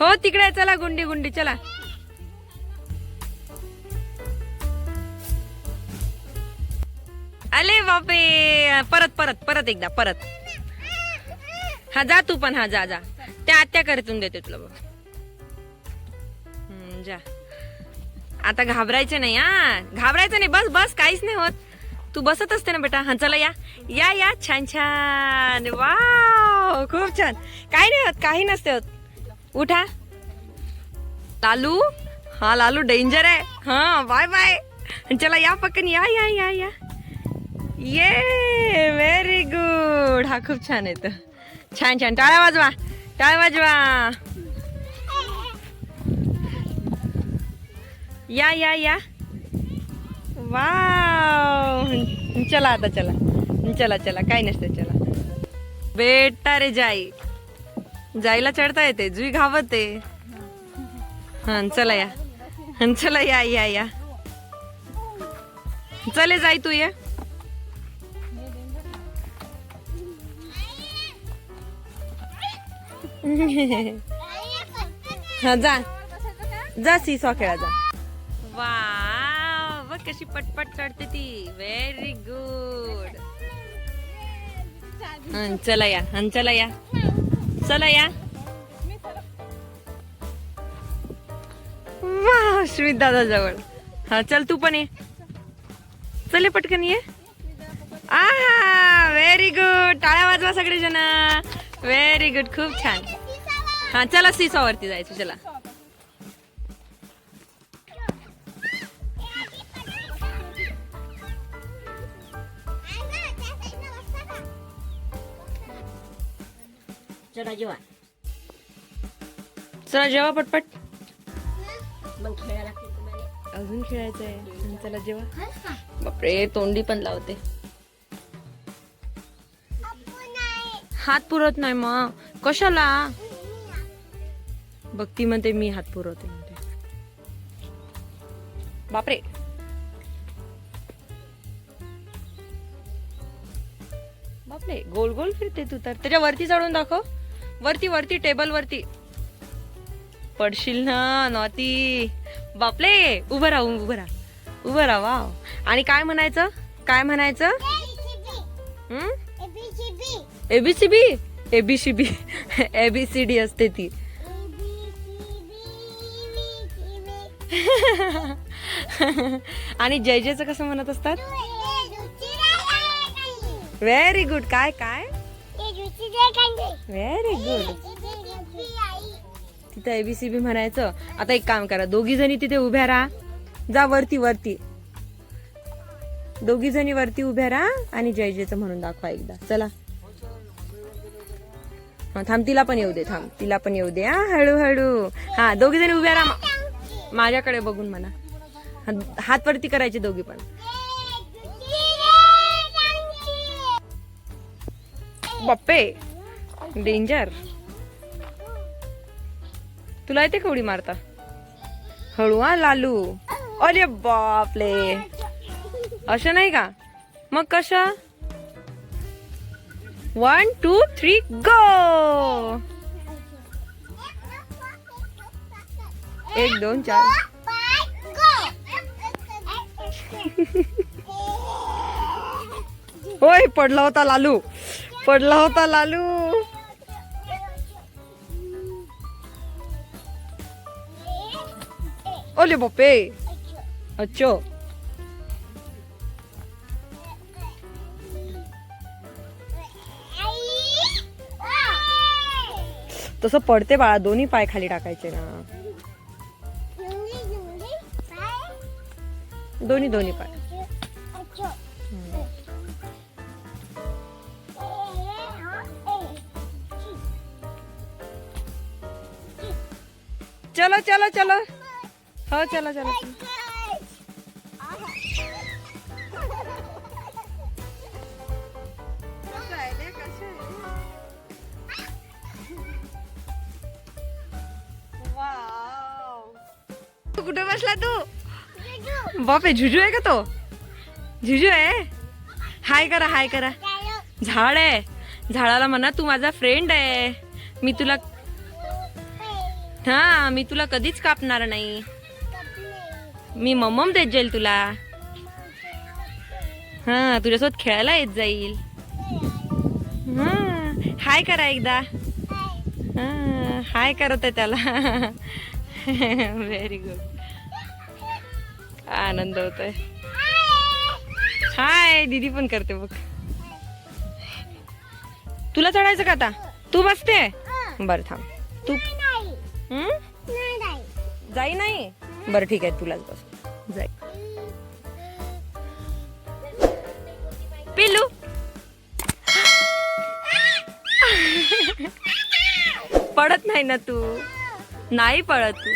हो तिकडे चला गुंडी गुंडी चला. अले बापे परत परत परत एकदा परत. हा जा तू पण हा जा जा. त्या आत्या करतून देते तुला बाबा जा. आता घाबरायचं नाही हा. घाबरायचं नाही बस बस काहीच नाही होत. तू बसत असते ना बेटा. हा चला या. या या छान छान. वाव खूप छान. काही नाही होत काही नसते होत. उठा. लालू? हा लालू डेंजर आहे. हा बाय बाय चला या पक्कन या या या या. ये व्हेरी गुड हा खूप छान येत छान छान. टाळ्या वाजवा. टाळ्या वाजवा. या या या. वाव. चला आता चला. चला चला. काही नसतं चला. बेटा रे जाई. जायला चढता येते जुई घावते हा चला या. चला या या या. चले जाई तू ये. हा जा. जा सीसॉ खेळा जा. वा बघ कशी पटपट चढते ती. व्हेरी गुड चला या चला या. चला या. वा श्रीत दादा जवळ हा चल तू पण ये. चल पटकन ये. आ व्हेरी गुड टाळ्या वाजवा सगळे जण व्हेरी गुड खूप छान. हा चला सीसॉवरती जायचं चला. चला जेवा. चला जेवा पटपट. मग खेळायला अजून खेळायचंय. हं, चला जेवा. बापरे तोंडी पण लावते. हात पुरत नाही मग. कशाला? भक्ती म्हणते मी हात पुरवते. म्हणते बापरे. बापरे गोल गोल फिरते तू तर. त्याच्या वरती चढून दाखव. वरती वरती टेबल वरती. पडशील ना नॉती. बापले उभं राहा उभं राहा. उभं राहा वाव. आणि काय म्हणायचं? काय म्हणायचं? एबीसीबी एबीसीबी एबीसीडी असते ती. आणि जय जयचं कसं म्हणत असतात? व्हेरी गुड काय काय? व्हेरी गुड तिथं एबीसीबी म्हणायचं. आता एक काम करा. दोघी जणी तिथे उभ्या राहा. जा वरती वरती. दोघी जणी वरती उभ्या राहा आणि जय जयचं म्हणून दाखवा एकदा. चला. हा थांब तिला पण येऊ दे थांब. तिला पण येऊ दे. हा हळूहळू. हा दोघी जणी उभ्या राहा. माझ्याकडे बघून म्हणा. हात वरती करायचे दोघी पण. बाप्पे डेंजर तुला येते का उडी मारता? हळू हा लालू. अरे बापले असं नाही का? मग कसं? वन टू थ्री गो एक दोन चार. होय पडला होता लालू. पडला होता लालू. ओले बापे. अच्छो. तसं पडते बाळा दोन्ही पाय खाली टाकायचे ना. दोन्ही दोन्ही पाय. चलो चलो चलो। हो चलो चलो। तू कुठे बसला तू? बापे झुजू आहे का तो? झुजू आहे? हाय करा हाय करा. झाड आहे. झाडाला म्हणा तू माझा फ्रेंड आहे. मी तुला हा मी तुला कधीच कापणार नाही. मी मम्मम देत जाईल तुला. हा तुझ्यासोबत खेळायला येत जाईल. हा हाय करा एकदा. हा, हाय करत आहे त्याला. व्हेरी गुड आनंद होतोय. हाय दीदी पण करते बघ. तुला चढायचं का आता? तू बसते? बरं थांब. तू जाई नाही? बरं ठीक आहे तुलाच बस जाई. पिलू पडत नाही ना तू? नाही पळत तू.